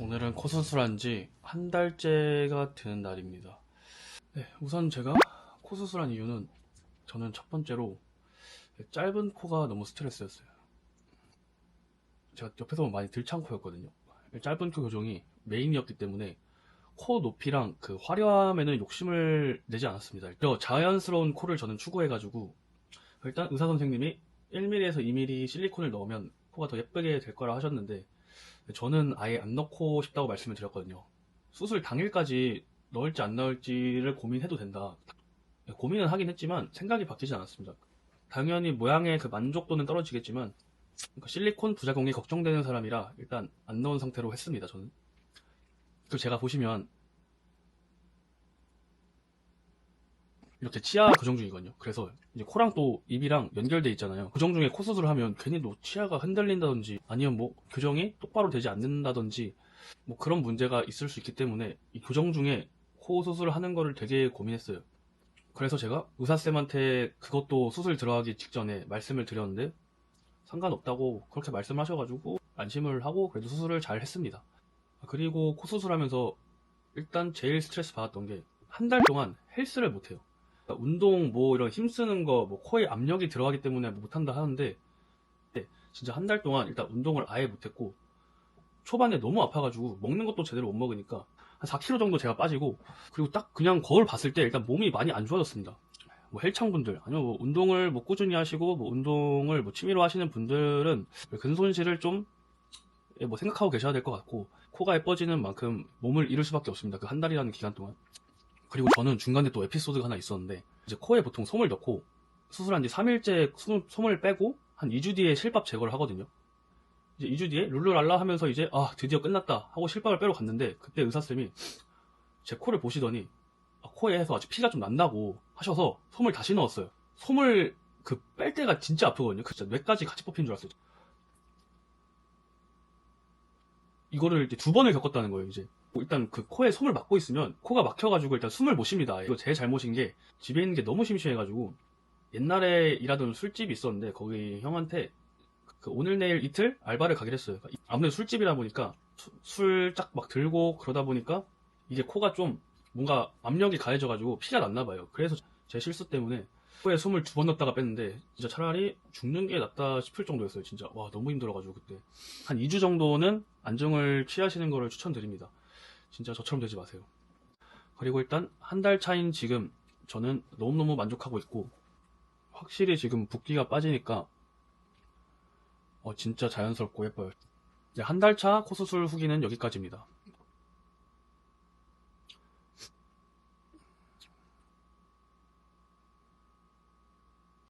오늘은 코 수술한 지 한 달째가 되는 날입니다. 네, 우선 제가 코 수술한 이유는 저는 첫 번째로 짧은 코가 너무 스트레스였어요. 제가 옆에서 많이 들창 코였거든요. 짧은 코 교정이 메인이었기 때문에 코 높이랑 그 화려함에는 욕심을 내지 않았습니다. 저 자연스러운 코를 저는 추구해가지고 일단 의사 선생님이 1mm에서 2mm 실리콘을 넣으면 코가 더 예쁘게 될 거라 하셨는데 저는 아예 안 넣고 싶다고 말씀을 드렸거든요. 수술 당일까지 넣을지 안 넣을지를 고민해도 된다. 고민은 하긴 했지만 생각이 바뀌지 않았습니다. 당연히 모양의 그 만족도는 떨어지겠지만 그러니까 실리콘 부작용이 걱정되는 사람이라 일단 안 넣은 상태로 했습니다. 저는. 그리고 제가 보시면 이렇게 치아 교정 중이거든요. 그래서 이제 코랑 또 입이랑 연결돼 있잖아요. 교정 중에 코 수술을 하면 괜히 또 치아가 흔들린다든지 아니면 뭐 교정이 똑바로 되지 않는다든지 뭐 그런 문제가 있을 수 있기 때문에 이 교정 중에 코 수술을 하는 거를 되게 고민했어요. 그래서 제가 의사쌤한테 그것도 수술 들어가기 직전에 말씀을 드렸는데 상관없다고 그렇게 말씀하셔가지고 안심을 하고 그래도 수술을 잘 했습니다. 그리고 코 수술하면서 일단 제일 스트레스 받았던 게 한 달 동안 헬스를 못해요. 그러니까 운동 뭐 이런 힘쓰는 거 뭐 코에 압력이 들어가기 때문에 뭐 못한다 하는데 네, 진짜 한 달 동안 일단 운동을 아예 못했고 초반에 너무 아파가지고 먹는 것도 제대로 못 먹으니까 한 4kg 정도 제가 빠지고 그리고 딱 그냥 거울 봤을 때 일단 몸이 많이 안 좋아졌습니다. 뭐 헬창분들 아니면 뭐 운동을 뭐 꾸준히 하시고 뭐 운동을 뭐 취미로 하시는 분들은 근손실을 좀 예, 뭐 생각하고 계셔야 될 것 같고 코가 예뻐지는 만큼 몸을 잃을 수밖에 없습니다. 그 한 달이라는 기간 동안. 그리고 저는 중간에 또 에피소드가 하나 있었는데 이제 코에 보통 솜을 넣고 수술한 지 3일째 솜을 빼고 한 2주 뒤에 실밥 제거를 하거든요. 이제 2주 뒤에 룰루랄라 하면서 이제 아 드디어 끝났다 하고 실밥을 빼러 갔는데 그때 의사쌤이 제 코를 보시더니 아, 코에서 아직 피가 좀 난다고 하셔서 솜을 다시 넣었어요. 솜을 그 뺄 때가 진짜 아프거든요. 그 진짜 뇌까지 같이 뽑힌 줄 알았어요. 이거를 이제 두 번을 겪었다는 거예요, 이제. 뭐 일단 그 코에 솜을 막고 있으면 코가 막혀가지고 일단 숨을 못 쉽니다. 이거 제 잘못인 게 집에 있는 게 너무 심심해가지고 옛날에 일하던 술집이 있었는데 거기 형한테 그 오늘 내일 이틀 알바를 가기로 했어요. 그러니까 아무래도 술집이다 보니까 술짝막 들고 그러다 보니까 이게 코가 좀 뭔가 압력이 가해져가지고 피가 났나 봐요. 그래서 제 실수 때문에 코에 숨을 두 번 넣었다가 뺐는데 진짜 차라리 죽는 게 낫다 싶을 정도였어요. 진짜 와 너무 힘들어가지고 그때 한 2주 정도는 안정을 취하시는 거를 추천드립니다. 진짜 저처럼 되지 마세요. 그리고 일단 한 달 차인 지금 저는 너무너무 만족하고 있고 확실히 지금 붓기가 빠지니까 어, 진짜 자연스럽고 예뻐요. 한 달 차 코수술 후기는 여기까지입니다.